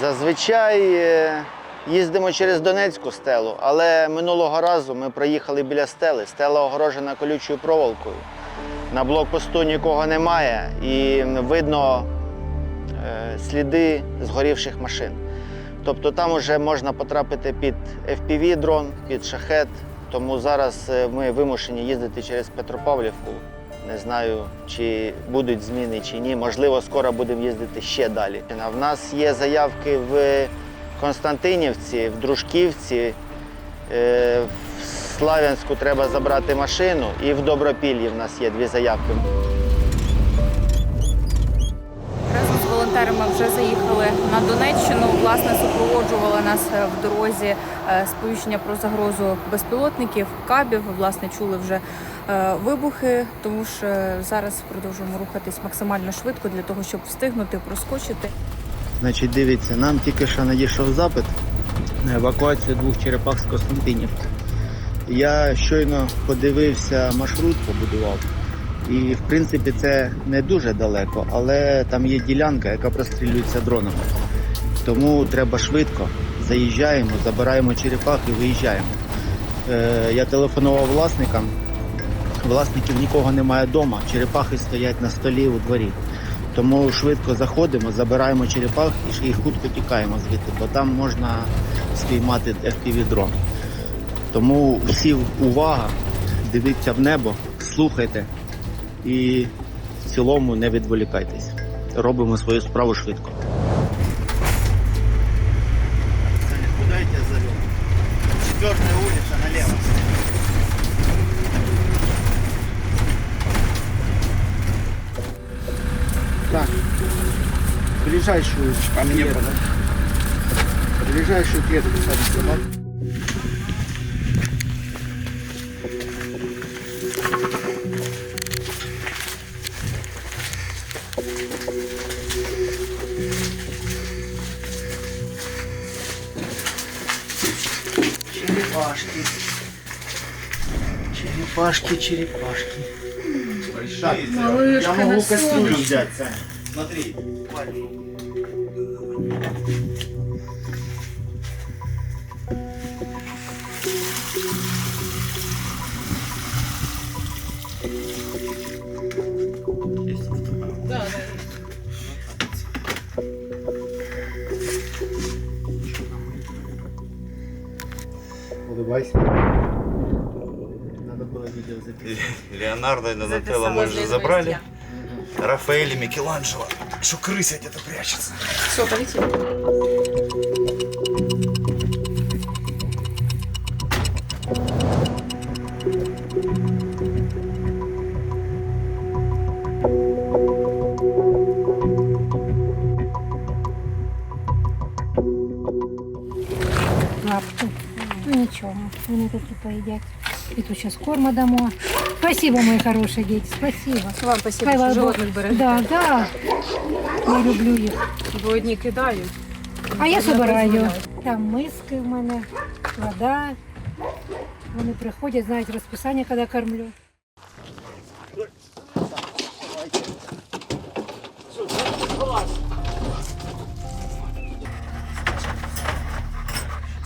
Зазвичай е, їздимо через Донецьку стелу, але минулого разу ми проїхали біля стели. Стела огорожена колючою проволокою. На блокпосту нікого немає і видно е, сліди згорівших машин. Тобто там вже можна потрапити під FPV-дрон, під шахет. Тому зараз е, ми вимушені їздити через Петропавлівку. Не знаю, чи будуть зміни чи ні. Можливо, скоро будемо їздити ще далі. В нас є заявки в Константинівці, в Дружківці, е, в Слав'янську треба забрати машину, і в Добропіллі в нас є дві заявки. Разом з волонтерами вже заїхали на Донеччину. Власне, супроводжували нас е, в дорозі е, сповіщення про загрозу безпілотників, кабів. Власне, чули вже е, вибухи. Тому е, зараз продовжуємо рухатись максимально швидко для того, щоб встигнути проскочити. Значить, дивіться, нам тільки що надійшов запит на евакуацію двох черепах з Костянтинівки. Я щойно подивився маршрут, побудував. І в принципі це не дуже далеко, але там є ділянка, яка прострілюється дронами. Тому треба швидко. Заїжджаємо, забираємо черепах і виїжджаємо. Е, я телефонував власникам. Власників нікого немає вдома, черепахи стоять на столі у дворі. Тому швидко заходимо, забираємо черепах і хутко тікаємо звідти, бо там можна спіймати FPV-дрон. Тому всі увага, дивіться в небо, слухайте і в цілому не відволікайтесь. Робимо свою справу швидко. Куди я тебе завел? Четвертая улица налево. Так, ближайшую а мне ближайшую клетку садись Черепашки. Черепашки, черепашки. Так, я могу кастрюлю взять, Саня. Смотри. Улыбайся. Надо было видео записать. Леонардо и Донателло мы уже забрали. Рафаэль и Микеланджело. Что крыса где-то прячется. Все, полетіли. лапку. нічого, вони такі поїдять. І тут зараз корма дамо. Спасибо, мої хороші діти, спасибо. Вам спасибо, Хай що вас Бог- животних берете. Да, да. Я люблю їх. Бо одні кидають. А я Не збираю. дозволяють. Там миски в мене, вода. Вони приходять, знають розписання, коли кормлю.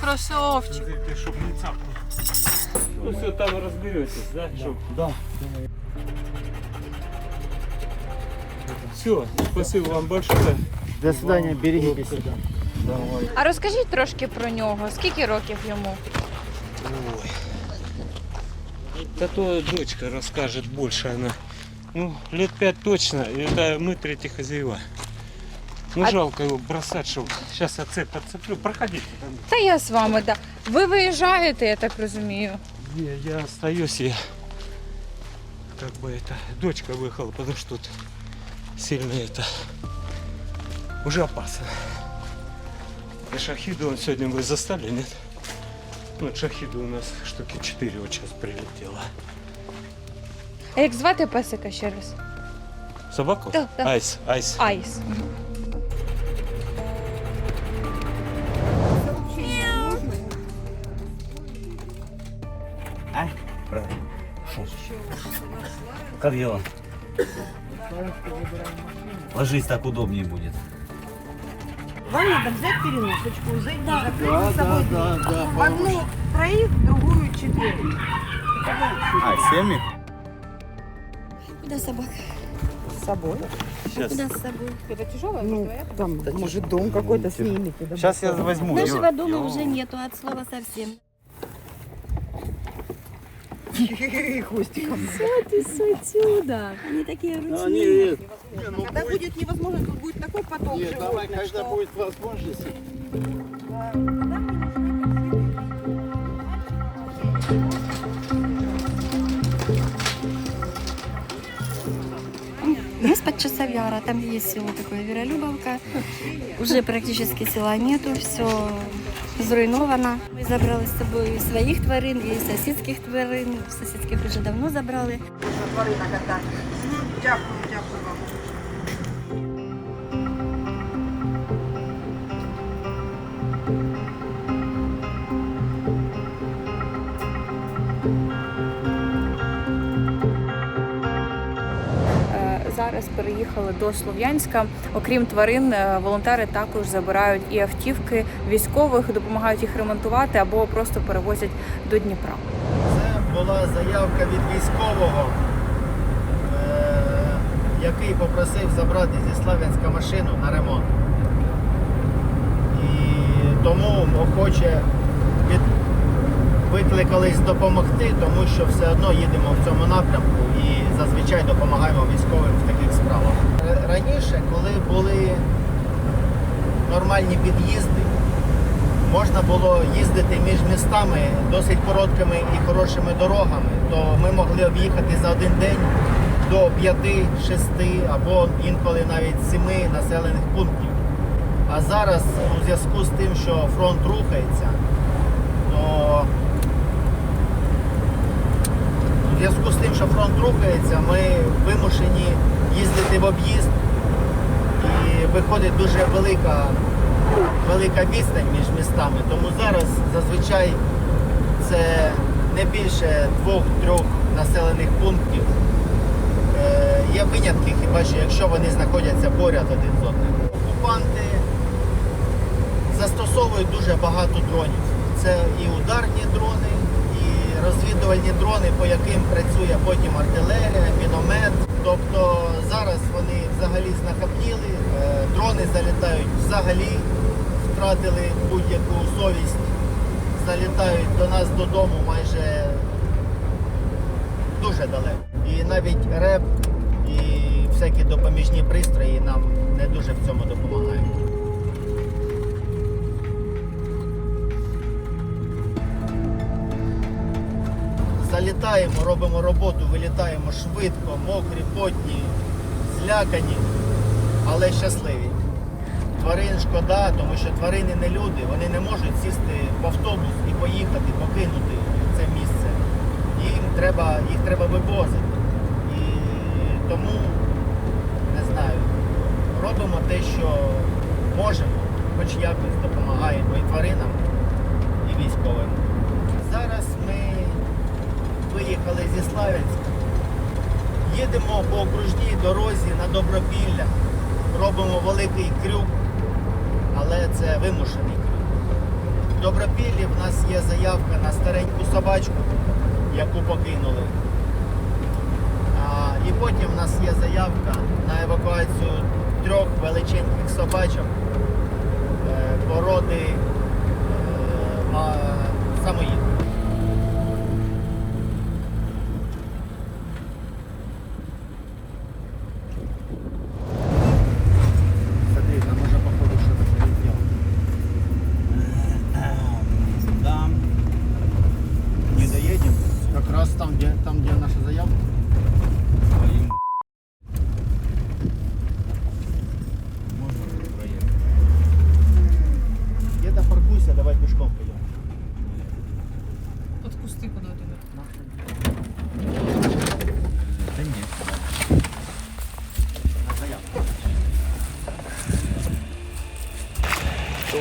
Красавчик. Ну все, там разберетесь, да? Чтоб- Да. Все, спасибо вам большое. До свидания, берегите себя. А розкажіть трошки про нього. Скільки років йому? Ой. Да то дочка расскажет больше она. Ну, лет пять точно. Это мы третьи хозяева. Ну, А- жалко его бросать, чтобы сейчас отцеп подцеплю. Проходите. там. Та я з вами, да. Ви виїжджаєте, я так розумію. Не, я остаюсь, я как бы это, дочка выехала, потому что тут сильно это, уже опасно. И шахиду он сегодня вы застали, нет? Ну, вот шахиду у нас штуки 4 вот сейчас прилетело. А як звати песика ще раз? Собаку? Да, да. Айс, айс. Айс. Как дела? Ложись, так удобнее будет. Вам надо взять переносочку, зайти, закрыть за собой дверь. Одну троих, другую четверых. А, семьи? Куда собак? С собой. Сейчас. Куда с собой? Это тяжелая? Ну, там, может, дом какой-то снимете. да Сейчас я возьму. Нашего Ё- дома ё- уже нету от слова совсем. Хвостиком. отсюда. Они такие ручные. Когда будет невозможно, тут будет такой поток животных, что... будет возможность. Нас под Часовяра, там есть село такое Веролюбовка. Уже практически села нету, все зруйновано. Ми забрали з собою своїх тварин, і сусідських тварин. Сусідських вже давно забрали. Тварина кота. Дякую, дякую вам. Зараз переїхали до Слов'янська. Окрім тварин, е, волонтери також забирають і автівки військових, допомагають їх ремонтувати або просто перевозять до Дніпра. Це була заявка від військового, е, який попросив забрати зі Славянська машину на ремонт. І тому охоче від... викликались допомогти, тому що все одно їдемо в цьому напрямку і зазвичай допомагаємо військовим в таких справах. Раніше, коли були нормальні під'їзди, можна було їздити між містами досить короткими і хорошими дорогами, то ми могли об'їхати за один день до 5, 6 або інколи навіть 7 населених пунктів. А зараз у зв'язку з тим, що фронт рухається, то у зв'язку з тим, що фронт рухається, ми вимушені їздити в об'їзд і виходить дуже велика велика відстань між містами. Тому зараз зазвичай це не більше двох-трьох населених пунктів. Е, Є винятки, хіба що якщо вони знаходяться поряд один з одним. Окупанти застосовують дуже багато дронів. Це і ударні дрони, розвідувальні дрони, по яким працює потім артилерія, міномет. Тобто зараз вони взагалі знахабніли, е, дрони залітають взагалі, втратили будь-яку совість, залітають до нас додому майже дуже далеко. І навіть реп і всякі допоміжні пристрої нам не дуже в цьому допомагають. Залітаємо, робимо роботу, вилітаємо швидко, мокрі, потні, злякані, але щасливі. Тварин шкода, тому що тварини не люди, вони не можуть сісти в автобус і поїхати, покинути це місце. Їм треба, їх треба вивозити. І тому, не знаю, робимо те, що можемо, хоч якось допомагаємо і тваринам, і військовим. Зараз виїхали зі Славянська. Їдемо по окружній дорозі на Добропілля. Робимо великий крюк, але це вимушений крюк. В Добропіллі в нас є заявка на стареньку собачку, яку покинули. І потім в нас є заявка на евакуацію трьох величеньких собачок е, породи е, самоїд.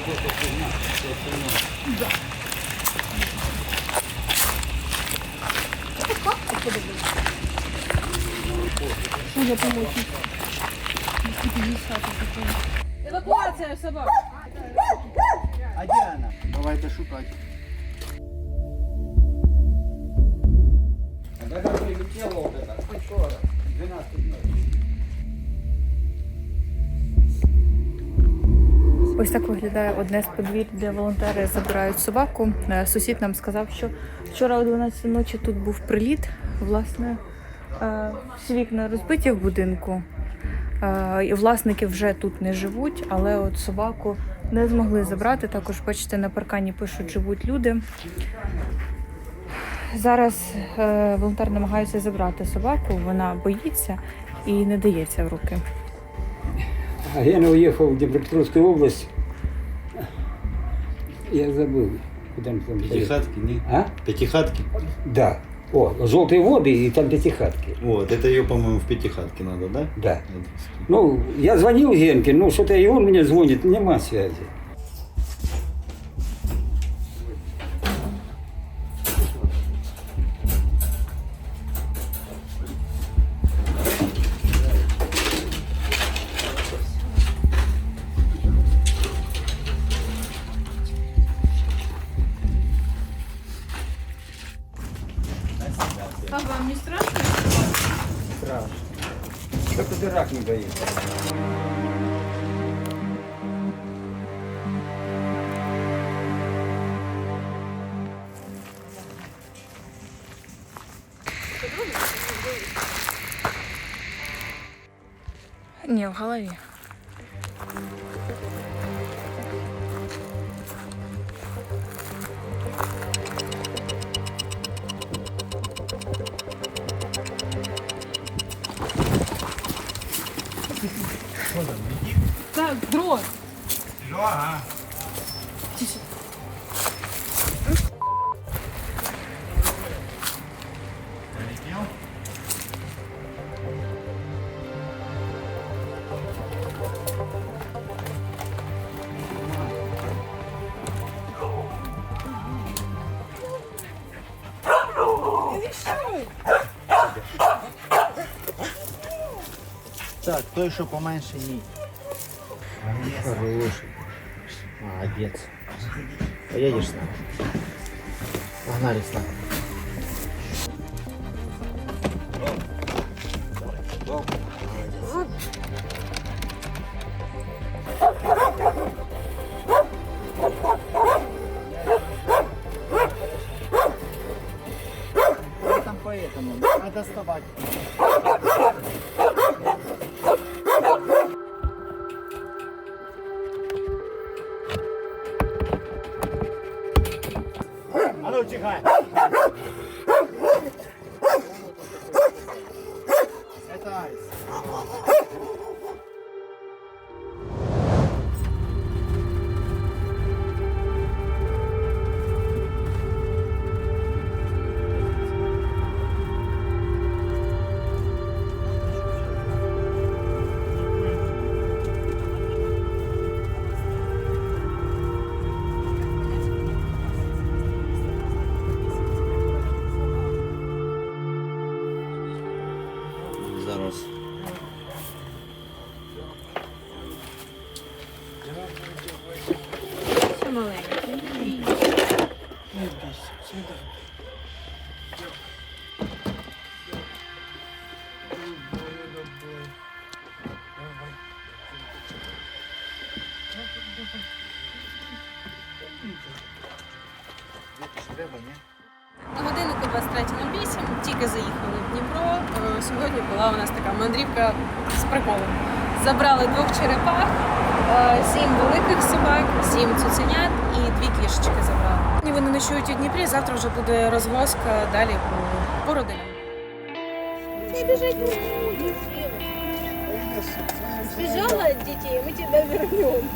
Да. Уже помочь. Эвакуация собак. А где она? Давай это шукать. Когда прилетела вот эта, 12 метров. Ось так виглядає одне з подвір'я, де волонтери забирають собаку. Е, Сусід нам сказав, що вчора о 12 ночі тут був приліт. Власне, е, всі вікна розбиті в будинку. Е, І власники вже тут не живуть, але от собаку не змогли забрати. Також, бачите, на паркані пишуть, живуть люди. Зараз волонтери намагаються забрати собаку, вона боїться і не дається в руки. А я не уехал в Днепропетровскую область. Я забыл, куда мы там были. Пятихатки, не? А? Пятихатки? Да. О, желтые воды и там пятихатки. Вот, это ее, по-моему, в пятихатке надо, да? Да. Ну, я звонил Генке, ну что-то и он мне звонит, нема связи. Ні, в голові. Так, дрон. Так, той, що поменше ні. Хороший. Молодець. Поїдеш з нами? Погнали з нами. Там поэтому надо доставать. Ні? На годиннику 23.08 тільки заїхали в Дніпро. Е, Сьогодні була у нас така мандрівка з приколом. Забрали двох черепах, сім великих собак, сім цуценят і дві кішечки забрали. Вони ночують у Дніпрі, завтра вже буде розвозка далі по, по родинам. Сбежала от детей, вернем.